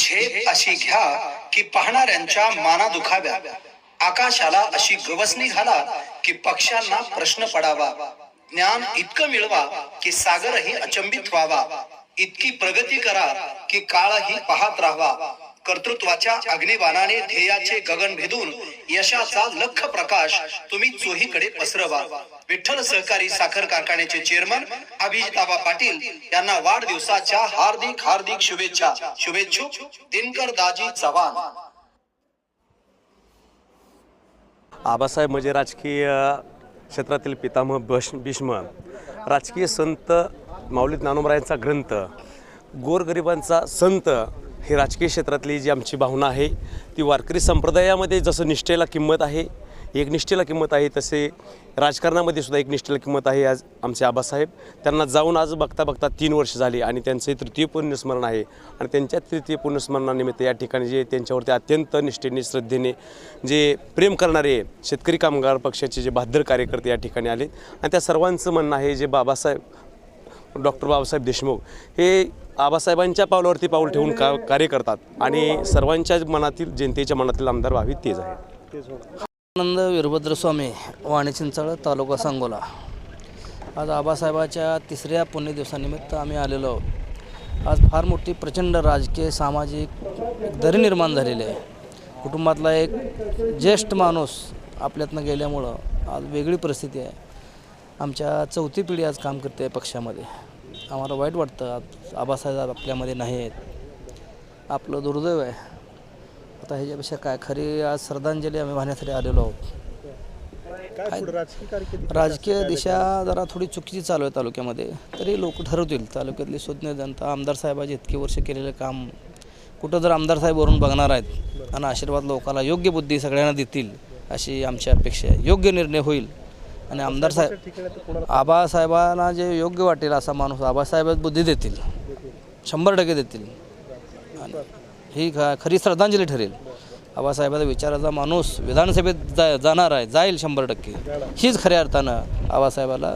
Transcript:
झेप अशी घ्या की पाहणाऱ्यांच्या माना दुखाव्या आकाशाला अशी गवसणी घाला की पक्ष्यांना प्रश्न पडावा. ज्ञान इतकं मिळवा की सागरही अचंबित व्हावा. इतकी प्रगती करा की काळही पाहत राहावा. कर्तृत्वाच्या अग्निबाणाने ध्येयाचे गगन भेदून यशाचा लख प्रकाश तुम्ही चोहीकडे पसरवा. विठ्ठल सहकारी साखर कारखान्याचे चेअरमन अभिजिताबा पाटील यांना वाढदिवसाच्या हार्दिक हार्दिक शुभेच्छा. शुभेच्छुक दिनकर दाजी चव्हाण. आबासाहेब म्हणजे राजकीय क्षेत्रातील पितामह भष भीष्म. राजकीय संत माऊलीत नानोमरायांचा ग्रंथ गोरगरिबांचा संत ही राजकीय क्षेत्रातली जी आमची भावना आहे ती वारकरी संप्रदायामध्ये जसं निष्ठेला किंमत आहे एकनिष्ठेला किंमत आहे तसे राजकारणामध्ये सुद्धा एकनिष्ठेला किंमत आहे आज आमचे आबासाहेब. त्यांना जाऊन आज बघता बघता तीन वर्ष झाली आणि त्यांचे तृतीय पुण्यस्मरण आहे. आणि त्यांच्या तृतीय पुण्यस्मरणानिमित्त या ठिकाणी जे त्यांच्यावरती अत्यंत निष्ठेने श्रद्धेने जे प्रेम करणारे शेतकरी कामगार पक्षाचे जे बहादर कार्यकर्ते या ठिकाणी आले. आणि त्या सर्वांचं म्हणणं आहे जे बाबासाहेब डॉक्टर बाबासाहेब देशमुख हे आबासाहेबांच्या पावलावरती पाऊल ठेवून का कार्य करतात. आणि सर्वांच्या मनातील जनतेच्या मनातील आमदार व्हावी तेच आहे आनंद वीरभद्र स्वामी वाणी चिंचाळ तालुका सांगोला. आज आबासाहेबाच्या तिसऱ्या पुण्यदिवसानिमित्त आम्ही आलेलो आहोत. आज फार मोठी प्रचंड राजकीय सामाजिक दरी निर्माण झालेली आहे. कुटुंबातला एक ज्येष्ठ माणूस आपल्यातनं गेल्यामुळं आज वेगळी परिस्थिती आहे. आमच्या चौथी पिढी आज काम करते पक्षामध्ये. आम्हाला वाईट वाटतं. आज आबासाहेब आपल्यामध्ये नाही आहेत आपलं दुर्दैव आहे. आता ह्याच्यापेक्षा काय? खरी आज श्रद्धांजली आम्ही वाहण्यासाठी आलेलो आहोत. राजकीय दिशा जरा थोडी चुकीची चालू आहे तालुक्यामध्ये. तरी लोक ठरवतील. तालुक्यातली सुज्ञ जनता आमदार साहेबाचे इतके वर्ष केलेलं काम कुठं जर आमदार साहेब वरून बघणार आहेत आणि आशीर्वाद लोकाला योग्य बुद्धी सगळ्यांना देतील अशी आमची अपेक्षा आहे. योग्य निर्णय होईल. आणि आमदार साहेब आबासाहेबांना जे योग्य वाटेल असा माणूस आबासाहेबच बुद्धी देतील. शंभर टक्के देतील. आणि ही ख खरी श्रद्धांजली ठरेल. आबासाहेबाचा विचाराचा माणूस विधानसभेत जा जाणार आहे जाईल शंभर टक्के. हीच खऱ्या अर्थानं आबासाहेबाला